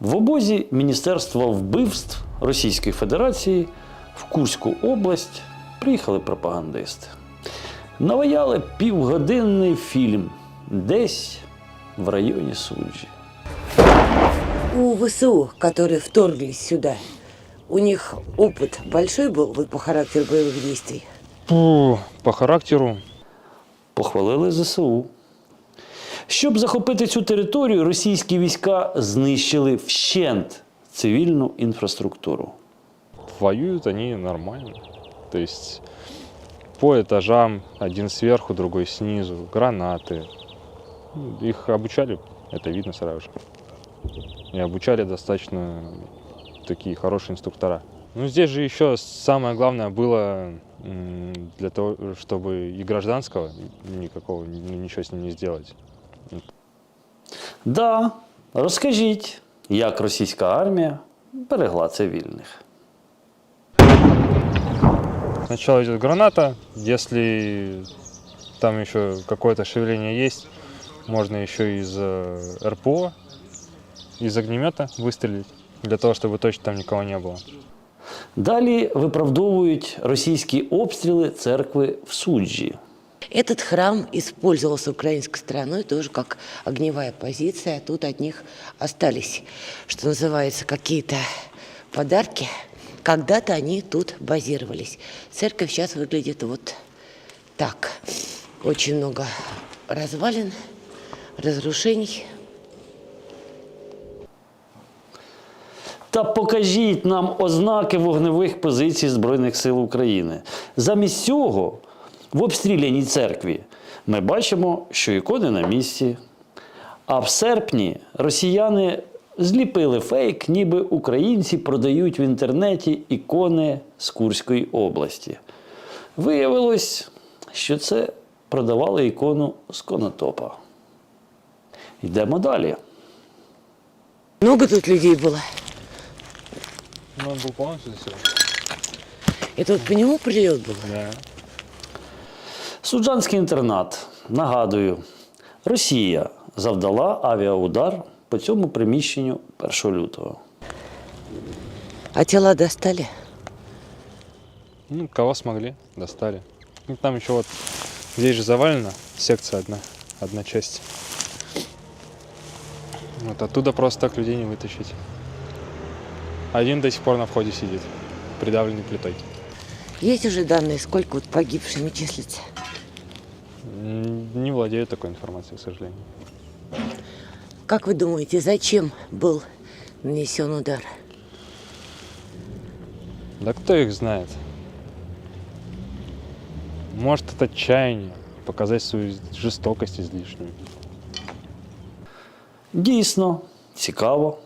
В обозі Міністерства вбивств Російської Федерації в Курську область приїхали пропагандисти. Наваяли півгодинний фільм десь в районі суджі. У ВСУ, которые вторглись сюда, у них опыт большой был вот по характеру боевых действий? Фу, по характеру Похвалили ЗСУ. Щоб захопити цю територію, російські війська знищили вщент цивільну інфраструктуру. воюют они нормально. То есть по этажам, один сверху, другой снизу, гранаты. Ну, Их обучали, это видно сразу же. И обучали достаточно такие хорошие инструктора. Ну, здесь же еще самое главное было м, для того, чтобы и гражданского никакого, ну, ничего с ним не сделать. Да, розкажіть, як російська армія берегла цивільних. Сначала идет граната, если там еще какое-то шевеление есть, можно еще из э, РПО, из огнемета выстрелить, для того, чтобы точно там никого не было. Далі виправдовують російські обстріли церкви в суджі. Этот храм использовался украинской стороной тоже как огневая позиция. Тут от них остались, что называется, какие-то подарки. Когда-то они тут базировались. Церковь сейчас выглядит вот так. Очень много развалин, разрушений. Та покажіть нам ознаки вогневих позицій Збройних сил України. Замість цього, в обстріляній церкві, ми бачимо, що ікони на місці. А в серпні росіяни зліпили фейк, ніби українці продають в інтернеті ікони з Курської області. Виявилось, що це продавали ікону з Конотопа. Йдемо далі. Много тут людей было. Ну, он был полностью заселен? Это вот по нему прилет был? Да. Суджанський інтернат. Нагадую, Росія завдала авіаудар по цьому приміщенню 1 лютого. А тела достали? Ну, кого смогли, достали. Ну, там еще вот, здесь же завалена секция одна, одна часть. Вот оттуда просто так людей не вытащить. Один до сих пор на входе сидит, придавленный плитой. Есть уже данные, сколько вот погибшими числится? М, Не владею такой информацией, к сожалению. Как вы думаете, зачем был нанесен удар? Да кто их знает? Может, это отчаяние, показать свою жестокость излишнюю. Дійсно, цікаво.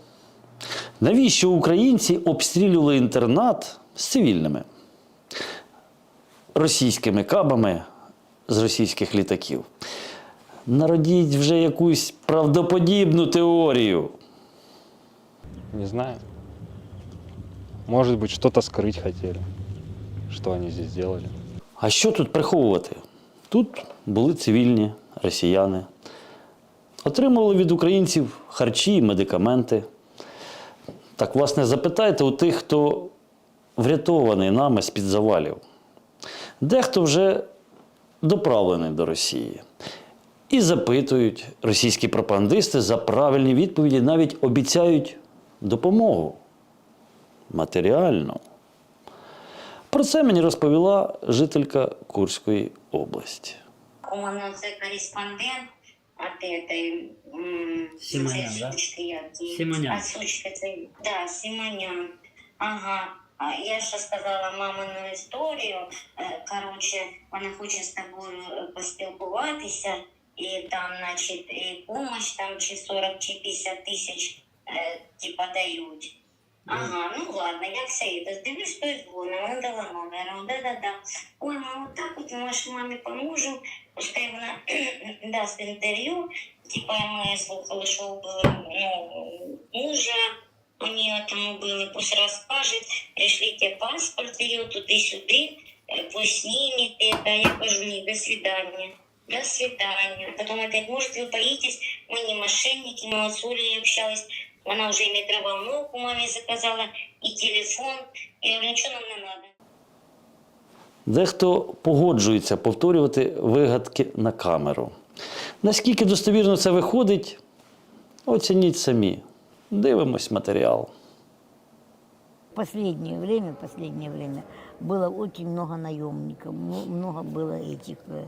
Навіщо українці обстрілювали інтернат з цивільними? Російськими кабами З російських літаків. Народіть вже якусь правдоподібну теорію. Не знаю. Может быть, что-то скрыть хотели. Что они здесь делали? А що тут приховувати? Тут були цивільні росіяни, отримували від українців харчі і медикаменти. Так, власне, запитайте у тих, хто врятований нами з-під завалів. Дехто вже доправлений до Росії. І запитують російські пропагандисти за правильні відповіді, навіть обіцяють допомогу матеріальну. Про це мені розповіла жителька Курської області. У мене це кореспондент от этой Симонян, да? сучки. Симонян. А сучка це, да, Симонян. Ага. А я ж сказала мамину історію. Коротше, вона хоче з тобою е, поспілкуватися, і там, значить, і помощь там чи 40, чи 50 тисяч, е, типа, дають. Ага, ну ладно, я все это дивлюсь, что дзвонить, вона дала номер, я да-да-да. Ой, от так от нашій мамі поможемо, пускай вона дасть інтерв'ю, типа ми слухали, що вбили ну, мужа, у нее там убили, пусть расскажет, пришлите паспорт ее туди-сюди, э, пусть снимет это, я кажу, ні, до свидания. До свидания. Потом опять, может, вы боитесь, мы не мошенники, мы вот с Олей общались, Вона вже і мікроволновку мамі заказала, і телефон. Я говорю, нічого нам не треба. Дехто погоджується повторювати вигадки на камеру. Наскільки достовірно це виходить, оцініть самі. Дивимось матеріал. Последнее время, последнее время было очень много наемников, м- много было этих, э,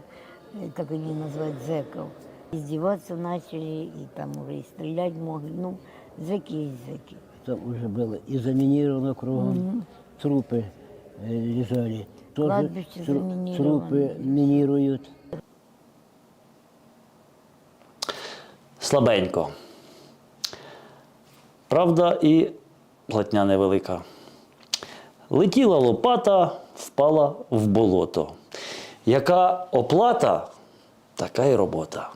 э, как они называют, зэков. Издеваться начали, и там уже и стрелять могли. Ну, зэки есть зэки. Там уже было и заминировано кругом, трупы э, лежали. Тоже Кладбище тру- заминировано. Трупы минируют. Слабенько. Правда, і платня невелика. Летіла лопата, впала в болото. Яка оплата, така й робота.